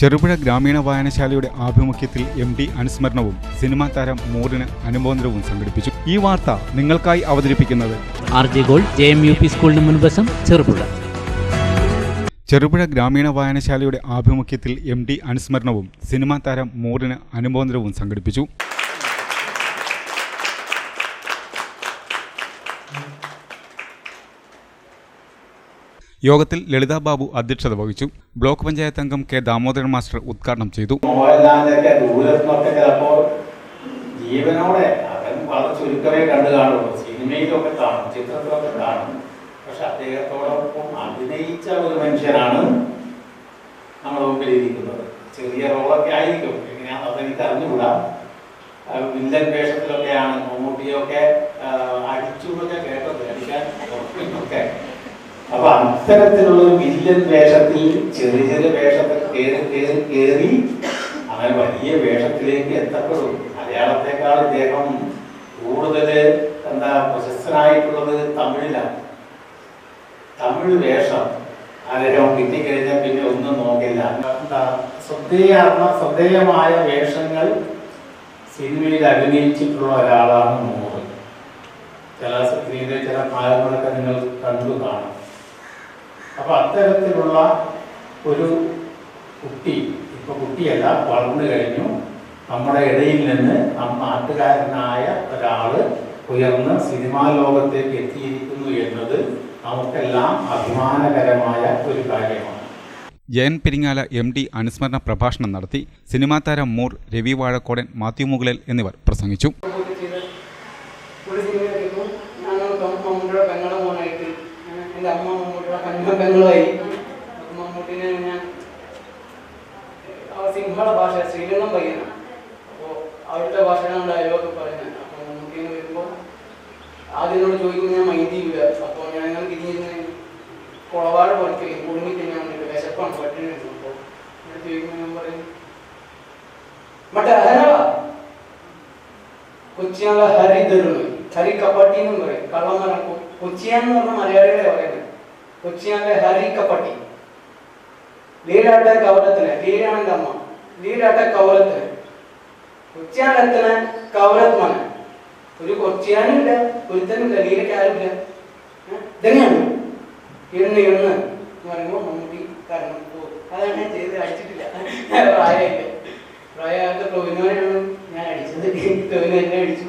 ചെറുപുഴ ഗ്രാമീണ വായനശാലയുടെ ആഭിമുഖ്യത്തിൽ M D അനുസ്മരണവും cinema താരം മോറിന് അനുമോദനവും സംഘടിപ്പിച്ചു. ഈ വാർത്ത നിങ്ങൾക്കായി അവതരിപ്പിക്കുന്നത് R J gold J M U P സ്കൂളിന് മുൻവശം ചെറുപുഴ. ചെറുപുഴ ഗ്രാമീണ വായനശാലയുടെ ആഭിമുഖ്യത്തിൽ എം ഡി അനുസ്മരണവും സിനിമാ താരം മോറിന് അനുമോദനവും സംഘടിപ്പിച്ചു. യോഗത്തിൽ ലളിതാ ബാബു അധ്യക്ഷത വഹിച്ചു. ബ്ലോക്ക് പഞ്ചായത്ത് അംഗം കെ ദാമോദരൻ മാസ്റ്റർ ഉദ്ഘാടനം ചെയ്തു. ജീവനോടെ അദ്ദേഹത്തോടൊപ്പം അഭിനയിച്ച ഒരു നമ്മൾ ചെറിയ റോളൊക്കെ ആയിരിക്കും. എങ്ങനെയാണെന്ന് അതെനിക്ക് അറിഞ്ഞുകൂടാ. വില്ലൻ വേഷത്തിലൊക്കെയാണ് മമ്മൂട്ടിയൊക്കെ അപ്പൊ അത്തരത്തിലുള്ള ഒരു വില്ലൻ വേഷത്തിൽ ചെറിയ ചെറിയ വേഷത്തിൽ കയറി കയറി കയറി അങ്ങനെ വലിയ വേഷത്തിലേക്ക് എത്തപ്പെടും. മലയാളത്തെക്കാൾ ഇദ്ദേഹം കൂടുതൽ എന്താ പ്രശസ്തനായിട്ടുള്ളത് തമിഴിലാണ്. തമിഴ് വേഷം അദ്ദേഹം കിട്ടിക്കഴിഞ്ഞാൽ പിന്നെ ഒന്നും നോക്കില്ല. എന്താ ശ്രദ്ധേയാർന്ന ശ്രദ്ധേയമായ വേഷങ്ങൾ സിനിമയിൽ അഭിനയിച്ചിട്ടുള്ള ഒരാളാണ് മോഹൻ. ചില സ്ത്രീയുടെ ചില ഭാഗങ്ങളൊക്കെ നിങ്ങൾ കണ്ടു കാണും. അപ്പൊ അത്തരത്തിലുള്ള ഒരു കുട്ടി ഇപ്പൊ കുട്ടിയല്ല വളർന്നു കഴിഞ്ഞു. നമ്മുടെ ഇടയിൽ നിന്ന് ആ നാട്ടുകാരനായ ഒരാൾ ഉയർന്ന് സിനിമാ ലോകത്തേക്ക് എത്തിയിരിക്കുന്നു എന്നത് നമുക്കെല്ലാം അഭിമാനകരമായ ഒരു കാര്യമാണ്. ജയൻ പെരിങ്ങാല എം ഡി അനുസ്മരണ പ്രഭാഷണം നടത്തി സിനിമാ താരം മൂർ രവി വാഴക്കോടൻ മാത്യു മുകളൽ എന്നിവർ പ്രസംഗിച്ചു. മമ്മൂട്ടിയുടെ പെങ്ങ പെങ്ങളായി അപ്പൊ മമ്മൂട്ടിനെ ഞാൻ ആ സിംഹള ഭാഷ ശ്രീലങ്കൻ പയ്യനാണ് അപ്പോൾ അവിടുത്തെ ഭാഷയിലാണ് ഡയലോഗ് പറയുന്നത് അപ്പോൾ മമ്മൂട്ടിനെ വരുമ്പോൾ ആദ്യം എന്നോട് ചോദിക്കുമ്പോൾ ഞാൻ മൈൻഡ് ചെയ്യൂല അപ്പോൾ ഞാൻ അങ്ങനെ തിരിഞ്ഞിരുന്ന് കുളവാട് പഠിക്കുകയും കുടുങ്ങി തിന്നാൻ വേണ്ടിയിട്ട് വിശപ്പാണ് പട്ടിണി അപ്പോൾ എന്നോട് ചോദിക്കുമ്പോൾ ഞാൻ പറയും മറ്റേ അഹനവാ കൊച്ചിയാനുള്ള ഹരി തരുണ് ഹരി കപ്പട്ടി എന്നും പറയും കള്ളന്മാരാണ് കൊ- കൊച്ചിയാൻ എന്ന് പറഞ്ഞ മലയാളികളെ പറയുന്നത് കൊച്ചിയാനിലെ ഹരിക്കപ്പട്ടി. ലീലാട്ട കവലത്തിന് ലീലാണെന്റെ അമ്മ. ലീലാട്ട കവലത്തിന് കൊച്ചിയാനെത്തന കവലത്ത് മന ഒരു കൊച്ചിയാനില്ല ഒരുത്തനില്ല ലീലയ്ക്ക് ആരുമില്ല? ഇതന്നെയാണ്. എണ്ണ് എണ്ണ് എന്ന് പറയുമ്പോൾ മമ്മൂട്ടി കാരണം അതാണ് ഞാൻ ചെയ്ത് അടിച്ചിട്ടില്ല. ഞാൻ അടിച്ചത്. ടൊവിനോ എന്നെ അടിച്ചു.